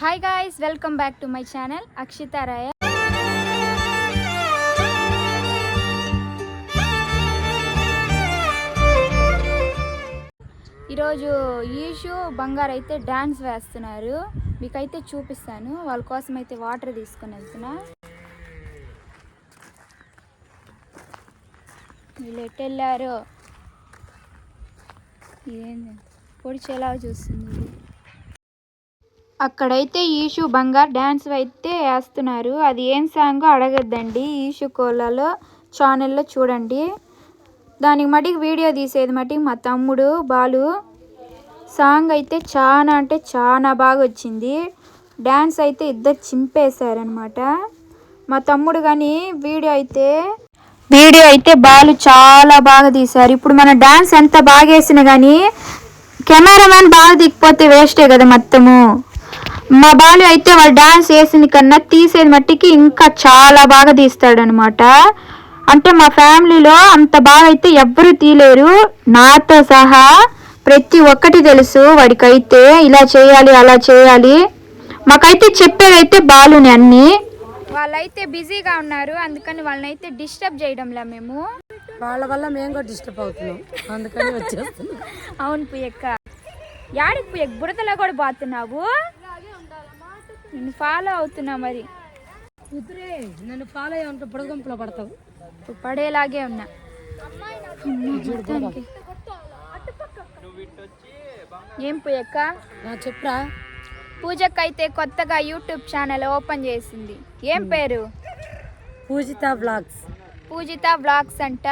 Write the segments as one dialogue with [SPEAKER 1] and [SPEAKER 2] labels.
[SPEAKER 1] Hi guys welcome back to my channel Akshitha Raya ఈరోజు ఈషు బంగారు అయితే డ్యాన్స్ వేస్తున్నారు. మీకైతే చూపిస్తాను. వాళ్ళ కోసం అయితే వాటర్ తీసుకొని వెళ్తున్నా. వీళ్ళు ఎటు వెళ్ళారు? ఏంది? పొడిచేలా చూస్తుంది. ఇది. అక్కడైతే ఈషు బంగారు డ్యాన్స్ అయితే వేస్తున్నారు. అది ఏం సాంగ్ అడగద్దండి. ఈషు కోలలో ఛానల్లో చూడండి. దానికి మటుకు వీడియో తీసేది మటుకు మా తమ్ముడు బాలు. సాంగ్ అయితే చాలా అంటే చాలా బాగా వచ్చింది. డ్యాన్స్ అయితే ఇద్దరు చింపేశారనమాట మా తమ్ముడు కానీ వీడియో అయితే వీడియో అయితే బాలు చాలా బాగా తీశారు. ఇప్పుడు మన డ్యాన్స్ ఎంత బాగా వేసినా కానీ కెమెరామ్యాన్ బాగా దిగిపోతే వేస్టే కదా మొత్తము. మా బాలు అయితే వాళ్ళు డాన్స్ వేసింది కన్నా తీసేది మట్టికి ఇంకా చాలా బాగా తీస్తాడు అనమాట అంటే మా ఫ్యామిలీలో అంత బాగా అయితే ఎవ్వరు తీయలేరు నాతో సహా ప్రతి ఒక్కటి తెలుసు వాడికైతే ఇలా చేయాలి అలా చేయాలి. మాకైతే చెప్పేదైతే బాలుని అన్ని. వాళ్ళైతే బిజీగా ఉన్నారు అందుకని వాళ్ళనైతే డిస్టర్బ్ చేయడంలా మేము.
[SPEAKER 2] వాళ్ళ వల్ల మేము కూడా డిస్టర్బ్ అవుతున్నాం. అందుకని వచ్చేస్తున్నాం.
[SPEAKER 1] అవును పుయ్యక్క. యాడికి పుయ్యక్ బుడతలో కూడా బాతున్నావు నేను ఫాలో అవుతున్నా మరి.
[SPEAKER 2] నన్ను ఫాలో అయ్యి ఉంటే బుడగంపులో పడతావు.
[SPEAKER 1] ఇప్పుడు పడేలాగే ఉన్నా. మొత్తానికి. ఏం పుయ్యక్క
[SPEAKER 2] నా చెప్పురా.
[SPEAKER 1] పూజక్క అయితే కొత్తగా యూట్యూబ్ ఛానల్ ఓపెన్ చేసింది. ఏం పేరు?
[SPEAKER 2] పూజిత బ్లాగ్స్.
[SPEAKER 1] పూజిత బ్లాగ్స్ అంట.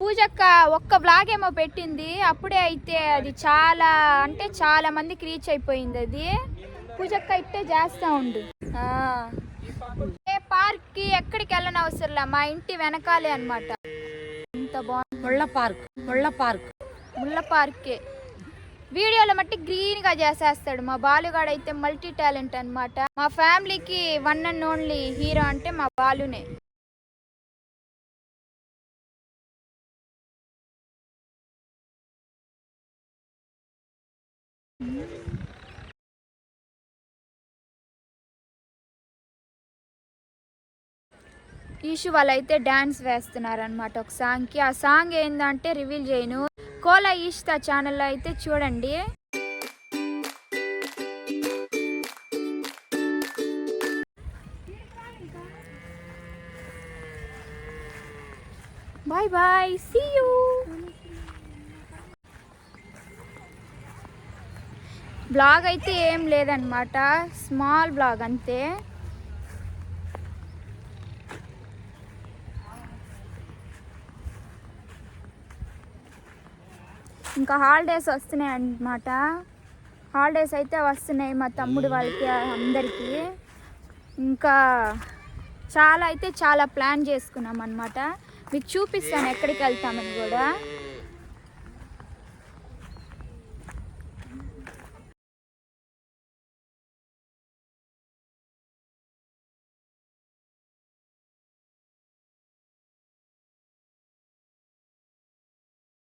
[SPEAKER 1] పూజక్క ఒక్క బ్లాగ్ ఏమో పెట్టింది. అప్పుడే అయితే అది చాలా అంటే చాలా మందికి రీచ్ అయిపోయింది అది. పూజక్క ఇట్టే చేస్తా ఉండు. ఏ పార్క్కి ఎక్కడికి వెళ్ళని అవసరంలా మా ఇంటి వెనకాలే అన్నమాట. ఎంత బాగుంది.
[SPEAKER 2] ముళ్ళ పార్క్ ముళ్ళ పార్క్.
[SPEAKER 1] ముళ్ళ పార్కే. వీడియోలో మట్టి గ్రీన్గా చేసేస్తాడు. మా బాలుగాడు అయితే మల్టీ టాలెంట్ అన్నమాట. మా ఫ్యామిలీకి వన్ అండ్ ఓన్లీ హీరో అంటే మా బాలునే. ఈషు వాళ్ళైతే డ్యాన్స్ వేస్తున్నారనమాట ఒక సాంగ్కి. ఆ సాంగ్ ఏందంటే రివీల్ చేయను. కోలా ఈష్తా ఛానల్లో అయితే చూడండి. Bye bye see you. Blog అయితే ఏం లేదనమాట స్మాల్ బ్లాగ్ అంతే. ఇంకా హాలిడేస్ వస్తున్నాయి అన్నమాట హాలిడేస్ అయితే వస్తున్నాయి మా తమ్ముడు వాళ్ళకి అందరికీ. ఇంకా చాలా అయితే చాలా ప్లాన్ చేసుకున్నాం అనమాట మీకు చూపిస్తాను ఎక్కడికి వెళ్తామని కూడా.